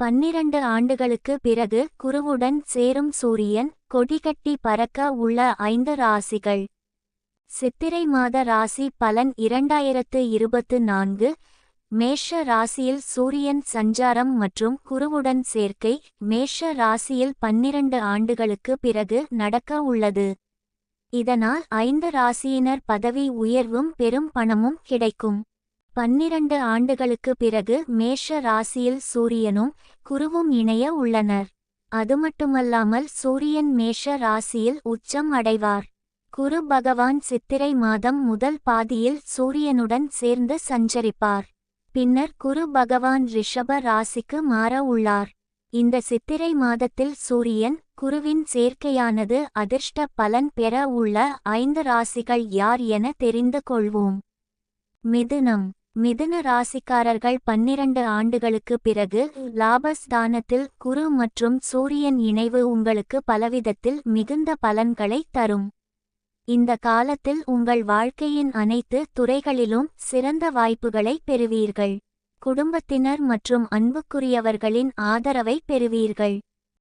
பன்னிரண்டு ஆண்டுகளுக்கு பிறகு குருவுடன் சேரும் சூரியன் கொடிகட்டி பறக்க உள்ள ஐந்து ராசிகள். சித்திரை மாத ராசி பலன் இரண்டாயிரத்து இருபத்து நான்கு. மேஷ ராசியில் சூரியன் சஞ்சாரம் மற்றும் குருவுடன் சேர்க்கை மேஷ ராசியில் பன்னிரண்டு ஆண்டுகளுக்கு பிறகு நடக்க உள்ளது. இதனால் ஐந்து ராசியினர் பதவி உயர்வும் பெரும் பணமும் கிடைக்கும். பன்னிரண்டு ஆண்டுகளுக்கு பிறகு மேஷ ராசியில் சூரியனும் குருவும் இணைய உள்ளனர். அது மட்டுமல்லாமல் சூரியன் மேஷ ராசியில் உச்சம் அடைவார். குரு பகவான் சித்திரை மாதம் முதல் பாதியில் சூரியனுடன் சேர்ந்து சஞ்சரிப்பார். பின்னர் குரு பகவான் ரிஷப ராசிக்கு மாற உள்ளார். இந்த சித்திரை மாதத்தில் சூரியன் குருவின் சேர்க்கையானது அதிர்ஷ்ட பலன் பெற உள்ள ஐந்து ராசிகள் யார் என தெரிந்து கொள்வோம். மிதுனம். மிதுன ராசிக்காரர்கள் பன்னிரண்டு ஆண்டுகளுக்கு பிறகு லாபஸ்தானத்தில் குரு மற்றும் சூரியன் இணைவு உங்களுக்கு பலவிதத்தில் மிகுந்த பலன்களை தரும். இந்த காலத்தில் உங்கள் வாழ்க்கையின் அனைத்து துறைகளிலும் சிறந்த வாய்ப்புகளை பெறுவீர்கள். குடும்பத்தினர் மற்றும் அன்புக்குரியவர்களின் ஆதரவை பெறுவீர்கள்.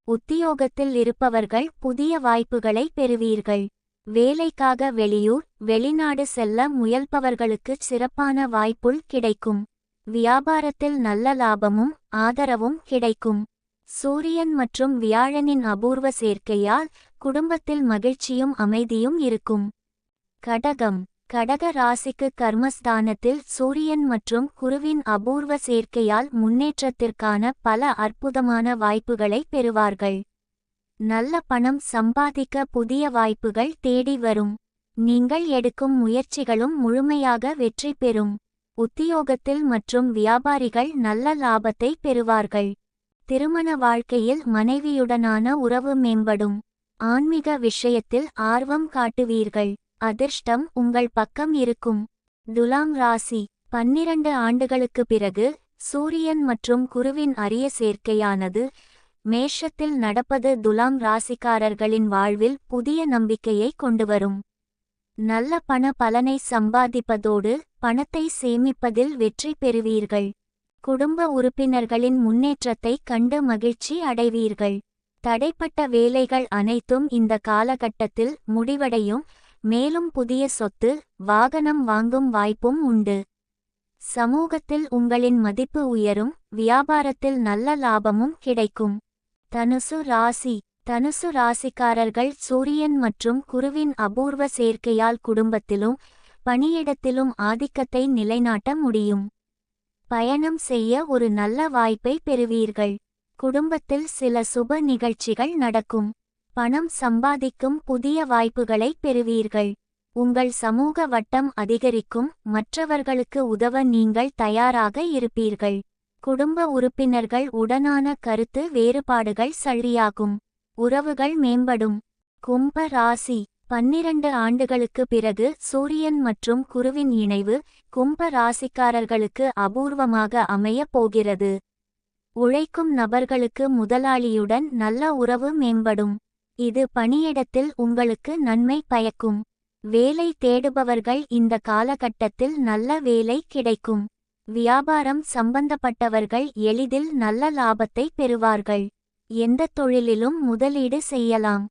உத்தியோகத்தில் இருப்பவர்கள் புதிய வாய்ப்புகளை பெறுவீர்கள். வேலைக்காக வெளியூர் வெளிநாடு செல்ல முயல்பவர்களுக்கு சிறப்பான வாய்ப்புள் கிடைக்கும். வியாபாரத்தில் நல்ல லாபமும் ஆதரவும் கிடைக்கும். சூரியன் மற்றும் வியாழனின் அபூர்வ சேர்க்கையால் குடும்பத்தில் மகிழ்ச்சியும் அமைதியும் இருக்கும். கடகம். கடக ராசிக்கு கர்மஸ்தானத்தில் சூரியன் மற்றும் குருவின் அபூர்வ சேர்க்கையால் முன்னேற்றத்திற்கான பல அற்புதமான வாய்ப்புகளை பெறுவார்கள். நல்ல பணம் சம்பாதிக்க புதிய வாய்ப்புகள் தேடி வரும். நீங்கள் எடுக்கும் முயற்சிகளும் முழுமையாக வெற்றி பெறும். உத்தியோகத்தில் மற்றும் வியாபாரிகள் நல்ல லாபத்தை பெறுவார்கள். திருமண வாழ்க்கையில் மனைவியுடனான உறவு மேம்படும். ஆன்மீக விஷயத்தில் ஆர்வம் காட்டுவீர்கள். அதிர்ஷ்டம் உங்கள் பக்கம் இருக்கும். துலாம் ராசி. பன்னிரண்டு ஆண்டுகளுக்கு பிறகு சூரியன் மற்றும் குருவின் அரிய சேர்க்கையானது மேஷத்தில் நடப்பது துலாம் ராசிக்காரர்களின் வாழ்வில் புதிய நம்பிக்கையை கொண்டுவரும். நல்ல பண பலனை சம்பாதிப்பதோடு பணத்தை சேமிப்பதில் வெற்றி பெறுவீர்கள். குடும்ப உறுப்பினர்களின் முன்னேற்றத்தை கண்டு மகிழ்ச்சி அடைவீர்கள். தடைப்பட்ட வேலைகள் அனைத்தும் இந்த காலகட்டத்தில் முடிவடையும். மேலும் புதிய சொத்து வாகனம் வாங்கும் வாய்ப்பும் உண்டு. சமூகத்தில் உங்களின் மதிப்பு உயரும் வியாபாரத்தில் நல்ல லாபமும் கிடைக்கும். தனுசு ராசி. தனுசு ராசிக்காரர்கள் சூரியன் மற்றும் குருவின் அபூர்வ சேர்க்கையால் குடும்பத்திலும் பணியிடத்திலும் ஆதிக்கத்தை நிலைநாட்ட முடியும். பயணம் செய்ய ஒரு நல்ல வாய்ப்பை பெறுவீர்கள். குடும்பத்தில் சில சுப நிகழ்ச்சிகள் நடக்கும். பணம் சம்பாதிக்கும் புதிய வாய்ப்புகளை பெறுவீர்கள். உங்கள் சமூக வட்டம் அதிகரிக்கும். மற்றவர்களுக்கு உதவ நீங்கள் தயாராக இருப்பீர்கள். குடும்ப உறுப்பினர்கள் உடனான கருத்து வேறுபாடுகள் சரியாகும் உறவுகள் மேம்படும். கும்ப ராசி. பன்னிரண்டு ஆண்டுகளுக்கு பிறகு சூரியன் மற்றும் குருவின் இணைவு கும்ப ராசிக்காரர்களுக்கு அபூர்வமாக அமையப் போகிறது. உழைக்கும் நபர்களுக்கு முதலாளியுடன் நல்ல உறவு மேம்படும். இது பணியிடத்தில் உங்களுக்கு நன்மை பயக்கும். வேலை தேடுபவர்கள் இந்த காலகட்டத்தில் நல்ல வேலை கிடைக்கும். வியாபாரம் சம்பந்தப்பட்டவர்கள் எளிதில் நல்ல லாபத்தை பெறுவார்கள். எந்த தொழிலிலும் முதலீடு செய்யலாம்.